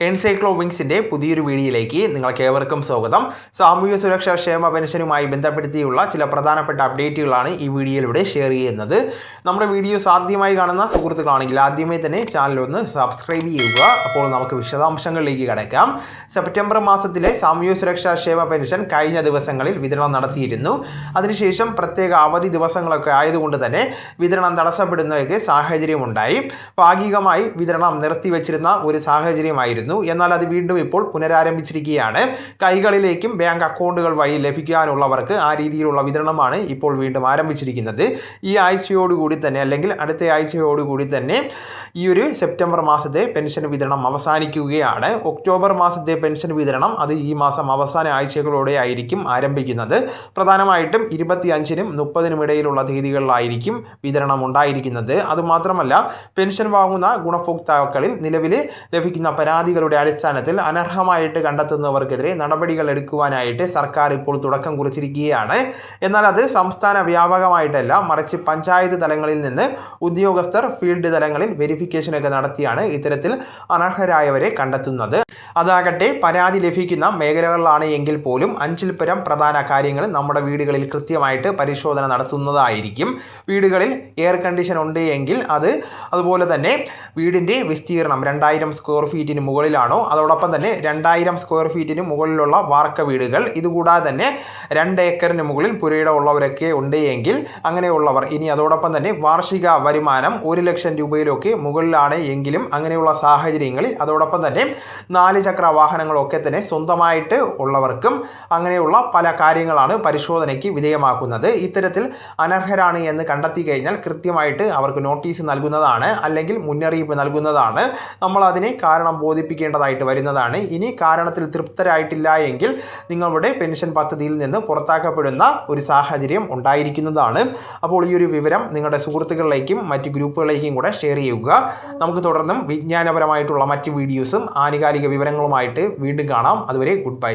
എൻസൈക്ലോ വിങ്സിന്റെ പുതിയൊരു വീഡിയോയിലേക്ക് നിങ്ങൾക്ക് ഏവർക്കും സ്വാഗതം. സാമൂഹ്യ സുരക്ഷാ ക്ഷേമ പെൻഷനുമായി ബന്ധപ്പെടുത്തിയുള്ള ചില പ്രധാനപ്പെട്ട അപ്ഡേറ്റുകളാണ് ഈ വീഡിയോയിലൂടെ ഷെയർ ചെയ്യുന്നത്. നമ്മുടെ വീഡിയോസ് ആദ്യമായി കാണുന്ന സുഹൃത്തുക്കളാണെങ്കിൽ ആദ്യമേ തന്നെ ചാനൽ ഒന്ന് സബ്സ്ക്രൈബ് ചെയ്യുക. അപ്പോൾ നമുക്ക് വിശദാംശങ്ങളിലേക്ക് കിടക്കാം. സെപ്റ്റംബർ മാസത്തിലെ സാമൂഹ്യ സുരക്ഷാ ക്ഷേമ പെൻഷൻ കഴിഞ്ഞ ദിവസങ്ങളിൽ വിതരണം നടത്തിയിരുന്നു. അതിനുശേഷം പ്രത്യേക അവധി ദിവസങ്ങളൊക്കെ ആയതുകൊണ്ട് തന്നെ വിതരണം തടസ്സപ്പെടുന്നതൊക്കെ സാഹചര്യമുണ്ടായി. ഭാഗികമായി വിതരണം നിർത്തിവെച്ചിരുന്ന ഒരു സാഹചര്യമായിരുന്നു എന്നാൽ അത് വീണ്ടും ഇപ്പോൾ പുനരാരംഭിച്ചിരിക്കുകയാണ്. കൈകളിലേക്കും ബാങ്ക് അക്കൗണ്ടുകൾ വഴി ലഭിക്കാനുള്ളവർക്ക് ആ രീതിയിലുള്ള വിതരണമാണ് ഇപ്പോൾ വീണ്ടും ആരംഭിച്ചിരിക്കുന്നത്. ഈ ആഴ്ചയോടുകൂടി തന്നെ അല്ലെങ്കിൽ അടുത്ത ആഴ്ചയോടുകൂടി തന്നെ ഈ ഒരു സെപ്റ്റംബർ മാസത്തെ പെൻഷൻ വിതരണം അവസാനിക്കുകയാണ്. ഒക്ടോബർ മാസത്തെ പെൻഷൻ വിതരണം അത് ഈ മാസം അവസാന ആഴ്ചകളോടെ ആയിരിക്കും ആരംഭിക്കുന്നത്. പ്രധാനമായിട്ടും ഇരുപത്തി അഞ്ചിനും മുപ്പതിനും ഇടയിലുള്ള തീയതികളിലായിരിക്കും വിതരണം ഉണ്ടായിരിക്കുന്നത്. അതുമാത്രമല്ല പെൻഷൻ വാങ്ങുന്ന ഗുണഭോക്താക്കളിൽ നിലവിൽ ലഭിക്കുന്ന പരാതികളുടെ അടിസ്ഥാനത്തിൽ അനർഹമായിട്ട് കണ്ടെത്തുന്നവർക്കെതിരെ നടപടികൾ എടുക്കുവാനായിട്ട് സർക്കാർ ഇപ്പോൾ തുടക്കം കുറിച്ചിരിക്കുകയാണ്. എന്നാൽ അത് സംസ്ഥാന വ്യാപകമായിട്ടല്ല മറിച്ച് പഞ്ചായത്ത് തലങ്ങളിൽ നിന്ന് ഉദ്യോഗസ്ഥർ ഫീൽഡ് തലങ്ങളിൽ വെരിഫിക്കേഷനൊക്കെ നടത്തിയാണ് ഇത്തരത്തിൽ അനർഹരായവരെ കണ്ടെത്തുന്നത്. അതാകട്ടെ പരാതി ലഭിക്കുന്ന മേഖലകളിലാണ് എങ്കിൽ പോലും അഞ്ചിൽ പരം പ്രധാന കാര്യങ്ങൾ നമ്മുടെ വീടുകളിൽ കൃത്യമായിട്ട് പരിശോധന നടത്തുന്നതായിരിക്കും. വീടുകളിൽ എയർ കണ്ടീഷൻ ഉണ്ട് എങ്കിൽ അത് അതുപോലെ തന്നെ വീടിന്റെ വിസ്തീർണം രണ്ടായിരം സ്ക്വയർ ഫീറ്റിന് മുകളിലാണോ? അതോടൊപ്പം തന്നെ രണ്ടായിരം സ്ക്വയർ ഫീറ്റിന് മുകളിലുള്ള വാർക്ക വീടുകൾ. ഇതുകൂടാതെ തന്നെ രണ്ട് ഏക്കറിന് മുകളിൽ പുരയിടം ഉള്ളവരൊക്കെ ഉണ്ട് എങ്കിൽ അങ്ങനെയുള്ളവർ ഇനി അതോടൊപ്പം തന്നെ വാർഷിക വരുമാനം ഒരു ലക്ഷം രൂപയിലൊക്കെ മുകളിലാണ് എങ്കിലും അങ്ങനെയുള്ള സാഹചര്യങ്ങളിൽ അതോടൊപ്പം തന്നെ നാല് ചക്ര വാഹനങ്ങളൊക്കെ തന്നെ സ്വന്തമായിട്ട് ഉള്ളവർക്കും അങ്ങനെയുള്ള പല കാര്യങ്ങളാണ് പരിശോധനയ്ക്ക് വിധേയമാക്കുന്നത്. ഇത്തരത്തിൽ അനർഹരാണ് എന്ന് കണ്ടെത്തി കഴിഞ്ഞാൽ കൃത്യമായിട്ട് അവർക്ക് നോട്ടീസ് നൽകുന്നതാണ് അല്ലെങ്കിൽ മുന്നറിയിപ്പ് നൽകുന്നതാണ്. നമ്മൾ അതിനെ കാരണം ബോധിപ്പിക്കേണ്ടതായിട്ട് വരുന്നതാണ്. ഇനി കാരണത്തിൽ തൃപ്തരായിട്ടില്ല എങ്കിൽ നിങ്ങളുടെ പെൻഷൻ പദ്ധതിയിൽ നിന്ന് പുറത്താക്കപ്പെടുന്ന ഒരു സാഹചര്യം ഉണ്ടായിരിക്കുന്നതാണ്. അപ്പോൾ ഈ ഒരു വിവരം നിങ്ങളുടെ സുഹൃത്തുക്കളിലേക്കും മറ്റ് ഗ്രൂപ്പുകളിലേക്കും കൂടെ ഷെയർ ചെയ്യുക. നമുക്ക് തുടർന്നും വിജ്ഞാനപരമായിട്ടുള്ള മറ്റ് വീഡിയോസും ആനുകാലിക വിവരങ്ങളുമായിട്ട് വീണ്ടും കാണാം. അതുവരെ ഗുഡ് ബൈ.